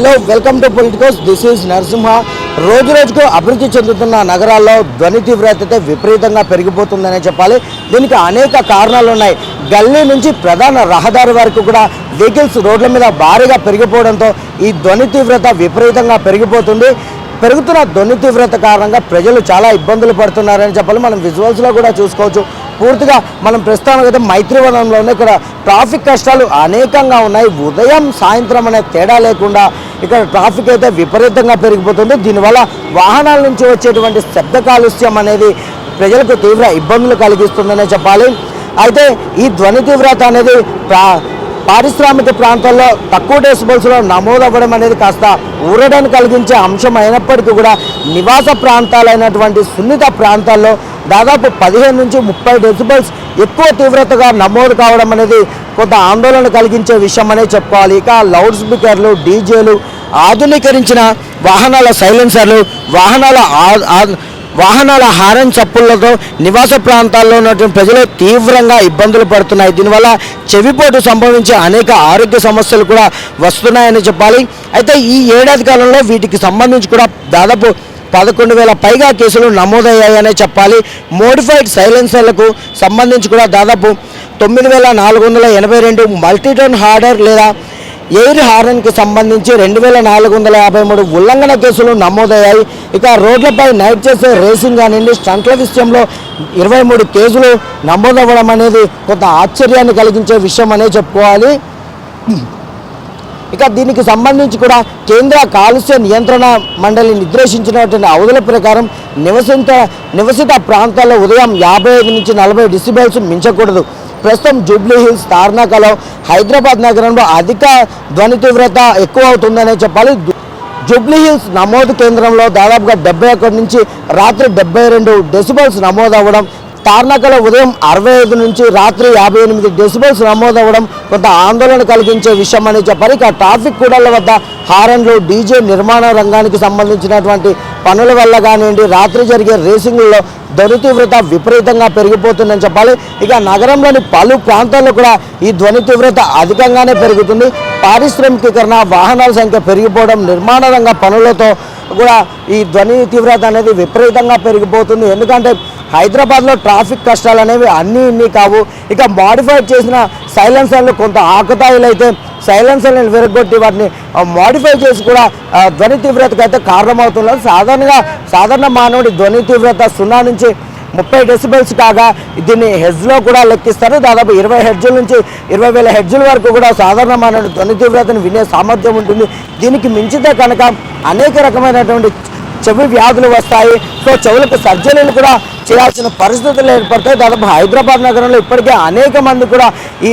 Hello welcome to Politicos. This is Narasimha. రోజు రోజుకు అభివృద్ధి చెందుతున్న నగరాల్లో ధ్వని తీవ్రత అయితే విపరీతంగా పెరిగిపోతుందనే చెప్పాలి. దీనికి అనేక కారణాలు ఉన్నాయి. గల్లీ నుంచి ప్రధాన రహదారి వరకు కూడా వెహికల్స్ రోడ్ల మీద భారీగా పెరిగిపోవడంతో ఈ ధ్వని తీవ్రత విపరీతంగా పెరిగిపోతుంది. పెరుగుతున్న ధ్వని తీవ్రత కారణంగా ప్రజలు చాలా ఇబ్బందులు పడుతున్నారని చెప్పాలి. మనం విజువల్స్లో కూడా చూసుకోవచ్చు. పూర్తిగా మనం ప్రస్తుతానికి అయితే మైత్రివనంలోనే ఇక్కడ ట్రాఫిక్ కష్టాలు అనేకంగా ఉన్నాయి. ఉదయం సాయంత్రం అనే తేడా లేకుండా ఇక్కడ ట్రాఫిక్ అయితే విపరీతంగా పెరిగిపోతుంది. దీనివల్ల వాహనాల నుంచి వచ్చేటువంటి శబ్ద కాలుష్యం అనేది ప్రజలకు తీవ్ర ఇబ్బందులు కలిగిస్తుందనే చెప్పాలి. అయితే ఈ ధ్వని తీవ్రత అనేది పారిశ్రామిక ప్రాంతాల్లో తక్కువ డెసిబల్స్లో నమోదవ్వడం అనేది కాస్త ఊరడాన్ని కలిగించే అంశం అయినప్పటికీ కూడా నివాస ప్రాంతాలైనటువంటి సున్నిత ప్రాంతాల్లో దాదాపు పదిహేను నుంచి ముప్పై డెసిబల్స్ ఎక్కువ తీవ్రతగా నమోదు కావడం అనేది కొంత ఆందోళన కలిగించే విషయం అనే చెప్పుకోవాలి. ఇక లౌడ్ స్పీకర్లు డీజేలు ఆధునీకరించిన వాహనాల సైలెన్సర్లు వాహనాల ఆ- వాహనాల హారన్ చప్పులతో నివాస ప్రాంతాల్లో ఉన్నటువంటి ప్రజలు తీవ్రంగా ఇబ్బందులు పడుతున్నాయి. దీనివల్ల చెవిపోటు సంభవించే అనేక ఆరోగ్య సమస్యలు కూడా వస్తున్నాయని చెప్పాలి. అయితే ఈ ఏడాది కాలంలో వీటికి సంబంధించి కూడా దాదాపు పదకొండు వేల పైగా కేసులు నమోదయ్యాయనే చెప్పాలి. మోడిఫైడ్ సైలెన్సర్లకు సంబంధించి కూడా దాదాపు తొమ్మిది వేల నాలుగు వందల ఎనభై రెండు మల్టీటోన్ హార్డర్ లేదా ఎయిర్ హారన్కి సంబంధించి రెండు వేల నాలుగు వందల యాభై మూడు ఉల్లంఘన కేసులు నమోదయ్యాయి. ఇక రోడ్లపై నైట్ చేసే రేసింగ్ కానివ్వండి స్టంట్ల విషయంలో ఇరవై మూడు కేసులు నమోదవ్వడం అనేది కొంత ఆశ్చర్యాన్ని కలిగించే విషయం అనే చెప్పుకోవాలి. ఇక దీనికి సంబంధించి కూడా కేంద్ర కాలుష్య నియంత్రణ మండలి నిర్దేశించినటువంటి అవధుల ప్రకారం నివసిత నివసిత ప్రాంతాల్లో ఉదయం యాభై ఐదు నుంచి నలభై డిసిబెల్స్ మించకూడదు. ప్రస్తుతం జూబ్లీ హిల్స్ తార్నాకలో హైదరాబాద్ నగరంలో అధిక ధ్వని తీవ్రత ఎక్కువ అవుతుందనే చెప్పాలి. జూబ్లీ హిల్స్ నమోదు కేంద్రంలో దాదాపుగా డెబ్బై ఒకటి నుంచి రాత్రి డెబ్బై రెండు డెసిబల్స్ నమోదు అవ్వడం తార్నాకలో ఉదయం అరవై ఐదు నుంచి రాత్రి యాభై ఎనిమిది డెసిబల్స్ నమోదవ్వడం కొంత ఆందోళన కలిగించే విషయం అని చెప్పారు. ఇక ట్రాఫిక్ కూడళ్ళ వద్ద హారన్లు డీజే నిర్మాణ రంగానికి సంబంధించినటువంటి పనుల వల్ల కానివ్వండి రాత్రి జరిగే రేసింగ్లో ధ్వని తీవ్రత విపరీతంగా పెరిగిపోతుందని చెప్పాలి. ఇక నగరంలోని పలు ప్రాంతాల్లో కూడా ఈ ధ్వని తీవ్రత అధికంగానే పెరుగుతుంది. పారిశ్రామికీకరణ వాహనాల సంఖ్య పెరిగిపోవడం నిర్మాణ రంగ పనులతో కూడా ఈ ధ్వని తీవ్రత అనేది విపరీతంగా పెరిగిపోతుంది. ఎందుకంటే హైదరాబాద్లో ట్రాఫిక్ కష్టాలు అనేవి అన్నీ ఇన్ని కావు. ఇక మాడిఫైడ్ చేసిన సైలెన్సర్లు కొంత ఆకతాయిలు అయితే సైలెన్సర్లను విరగొట్టి వాటిని మాడిఫై చేసి కూడా ధ్వని తీవ్రతకు అయితే కారణమవుతున్నారు. సాధారణంగా సాధారణ మానవుడి ధ్వని తీవ్రత సున్నా నుంచి ముప్పై డెసిబెల్స్ కాగా దీన్ని హెడ్జ్లో కూడా లెక్కిస్తారు. దాదాపు ఇరవై హెడ్జుల నుంచి ఇరవై వేల హెడ్జుల వరకు కూడా సాధారణ ధ్వని తీవ్రతను వినే సామర్థ్యం ఉంటుంది. దీనికి మించితే కనుక అనేక రకమైనటువంటి చెవి వ్యాధులు వస్తాయి. సో చెవులకు సర్జరీలు కూడా చేయాల్సిన పరిస్థితులు ఏర్పడతాయి. దాదాపు హైదరాబాద్ నగరంలో ఇప్పటికే అనేక మంది కూడా ఈ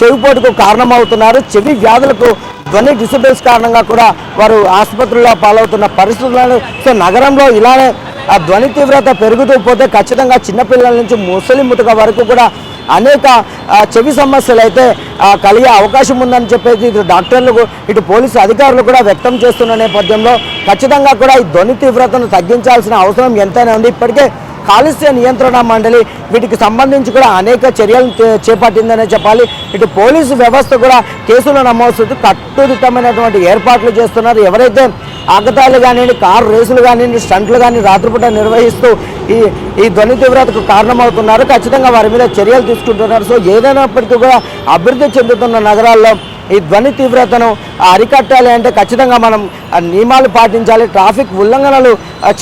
చెవిపోటుకు కారణమవుతున్నారు. చెవి వ్యాధులకు ధ్వని డిసిబుల్స్ కారణంగా కూడా వారు ఆసుపత్రుల్లో పాలవుతున్న పరిస్థితులను సో నగరంలో ఇలానే ఆ ధ్వని తీవ్రత పెరుగుతూ పోతే ఖచ్చితంగా చిన్నపిల్లల నుంచి ముసలి ముతక వరకు కూడా అనేక చెవి సమస్యలు అయితే కలిగే అవకాశం ఉందని చెప్పేసి ఇటు డాక్టర్లు ఇటు పోలీసు అధికారులు కూడా వ్యక్తం చేస్తున్న నేపథ్యంలో ఖచ్చితంగా కూడా ఈ ధ్వని తీవ్రతను తగ్గించాల్సిన అవసరం ఎంతైనా ఉంది. ఇప్పటికే కాలుష్య నియంత్రణ మండలి వీటికి సంబంధించి కూడా అనేక చర్యలు చేపట్టిందనే చెప్పాలి. ఇటు పోలీసు వ్యవస్థ కూడా కేసులు నమోదు కట్టుదిట్టమైనటువంటి ఏర్పాట్లు చేస్తున్నారు. ఎవరైతే ఆకతాయిలు కానివ్వండి కారు రేసులు కానివ్వండి స్టంట్లు కానీ రాత్రిపూట నిర్వహిస్తూ ఈ ఈ ధ్వని తీవ్రతకు కారణమవుతున్నారు. ఖచ్చితంగా వారి మీద చర్యలు తీసుకుంటున్నారు. సో ఏదైనప్పటికీ కూడా అభివృద్ధి చెందుతున్న నగరాల్లో ఈ ధ్వని తీవ్రతను అరికట్టాలి అంటే ఖచ్చితంగా మనం నియమాలు పాటించాలి. ట్రాఫిక్ ఉల్లంఘనలు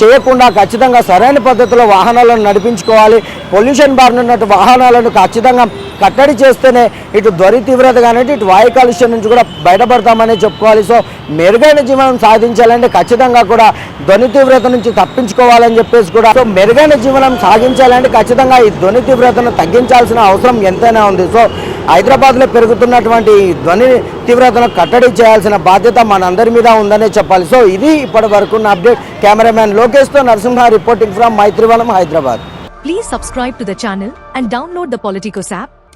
చేయకుండా ఖచ్చితంగా సరైన పద్ధతిలో వాహనాలను నడిపించుకోవాలి. పొల్యూషన్ బారినటువంటి వాహనాలను ఖచ్చితంగా కట్టడి చేస్తేనే ఇటు ధ్వని తీవ్రత కానివ్వండి ఇటు వాయు కాలుష్యం నుంచి కూడా బయటపడతామని చెప్పుకోవాలి. సో మెరుగైన జీవనం సాధించాలంటే ఖచ్చితంగా కూడా ధ్వని తీవ్రత నుంచి తప్పించుకోవాలని చెప్పేసి కూడా సో మెరుగైన జీవనం సాగించాలంటే ఖచ్చితంగా ఈ ధ్వని తీవ్రతను తగ్గించాల్సిన అవసరం ఎంతైనా ఉంది. సో హైదరాబాద్లో పెరుగుతున్నటువంటి ధ్వని తీవ్రతను కట్టడి చేయాల్సిన బాధ్యత మనందరి మీద ఉందనే చెప్పాలి. సో ఇది ఇప్పటి వరకు update. Cameraman లోకేష్తో Narasimha reporting from Maitrivanam Hyderabad. Please subscribe to the channel and download the Politicos app